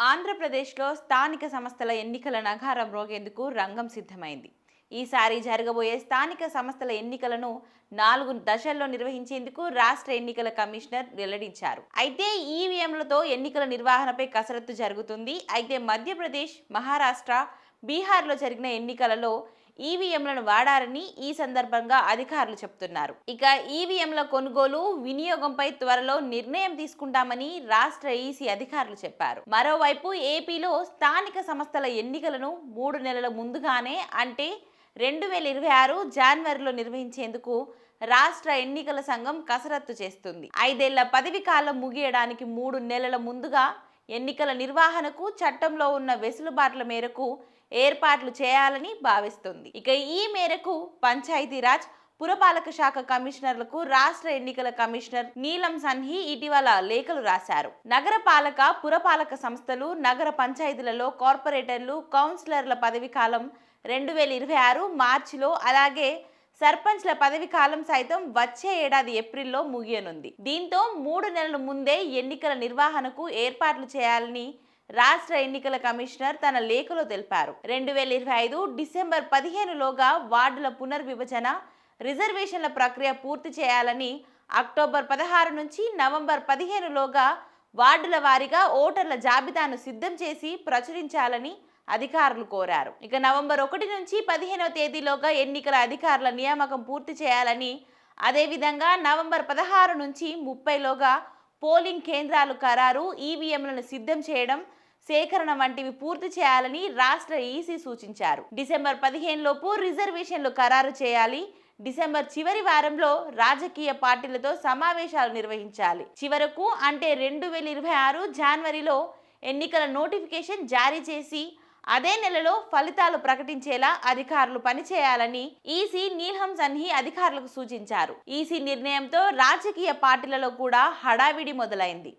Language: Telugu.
ఆంధ్రప్రదేశ్లో స్థానిక సంస్థల ఎన్నికల నగారం రోగేందుకు రంగం సిద్ధమైంది. ఈసారి జరగబోయే స్థానిక సంస్థల ఎన్నికలను నాలుగు దశల్లో నిర్వహించేందుకు రాష్ట్ర ఎన్నికల కమిషనర్ వెల్లడించారు. అయితే ఈవీఎంలతో ఎన్నికల నిర్వహణపై కసరత్తు జరుగుతుంది. అయితే మధ్యప్రదేశ్ మహారాష్ట్ర బీహార్లో జరిగిన ఎన్నికలలో ఈవీఎంలను వాడారని ఈ సందర్భంగా అధికారులు చెప్తున్నారు. ఇక ఈవీఎంల కొనుగోలు వినియోగంపై త్వరలో నిర్ణయం తీసుకుంటామని రాష్ట్ర ఈసీ అధికారులు చెప్పారు. మరోవైపు ఏపీలో స్థానిక సంస్థల ఎన్నికలను మూడు నెలల ముందుగానే అంటే రెండు వేల ఇరవై ఆరు జనవరిలో నిర్వహించేందుకు రాష్ట్ర ఎన్నికల సంఘం కసరత్తు చేస్తుంది. ఐదేళ్ళ పదవి కాలం ముగియడానికి మూడు నెలల ముందుగా ఎన్నికల నిర్వహణకు చట్టంలో ఉన్న వెసులుబాట్ల మేరకు ఏర్పాట్లు చేయాలని భావిస్తుంది. ఇక ఈ మేరకు పంచాయతీరాజ్ పురపాలక శాఖ కమిషనర్లకు రాష్ట్ర ఎన్నికల కమిషనర్ నీలం సన్హి ఇటీవల లేఖలు రాశారు. నగరపాలక పురపాలక సంస్థలు నగర పంచాయతీలలో కార్పొరేటర్లు కౌన్సిలర్ల పదవి కాలం రెండు వేల ఇరవై ఆరు మార్చిలో అలాగే సర్పంచ్ల పదవి కాలం సైతం వచ్చే ఏడాది ఏప్రిల్లో ముగియనుంది. దీంతో మూడు నెలల ముందే ఎన్నికల నిర్వహణకు ఏర్పాట్లు చేయాలని రాష్ట్ర ఎన్నికల కమిషనర్ తన లేఖలో తెలిపారు. రెండు వేల ఇరవై ఐదు డిసెంబర్ పదిహేనులోగా వార్డుల పునర్విభజన రిజర్వేషన్ల ప్రక్రియ పూర్తి చేయాలని అక్టోబర్ పదహారు నుంచి నవంబర్ పదిహేనులోగా వార్డుల వారీగా ఓటర్ల జాబితాను సిద్ధం చేసి ప్రచురించాలని అధికారులు కోరారు. ఇక నవంబర్ ఒకటి నుంచి పదిహేనవ తేదీలోగా ఎన్నికల అధికారుల నియామకం పూర్తి చేయాలని అదేవిధంగా నవంబర్ పదహారు నుంచి ముప్పైలోగా పోలింగ్ కేంద్రాలు ఖరారు ఈవీఎంలను సిద్ధం చేయడం సేకరణ వంటివి పూర్తి చేయాలని రాష్ట్ర ఈసీ సూచించారు. డిసెంబర్ పదిహేను లోపు రిజర్వేషన్లు ఖరారు చేయాలి. డిసెంబర్ చివరి వారంలో రాజకీయ పార్టీలతో సమావేశాలు నిర్వహించాలి. చివరకు అంటే రెండు వేల ఇరవై ఆరు జనవరిలో ఎన్నికల నోటిఫికేషన్ జారీ చేసి అదే నెలలో ఫలితాలు ప్రకటించేలా అధికారులు పనిచేయాలని ఈసీ నీల్హం సన్హి అధికారులకు సూచించారు. ఈసీ నిర్ణయంతో రాజకీయ పార్టీలలో కూడా హడావిడి మొదలైంది.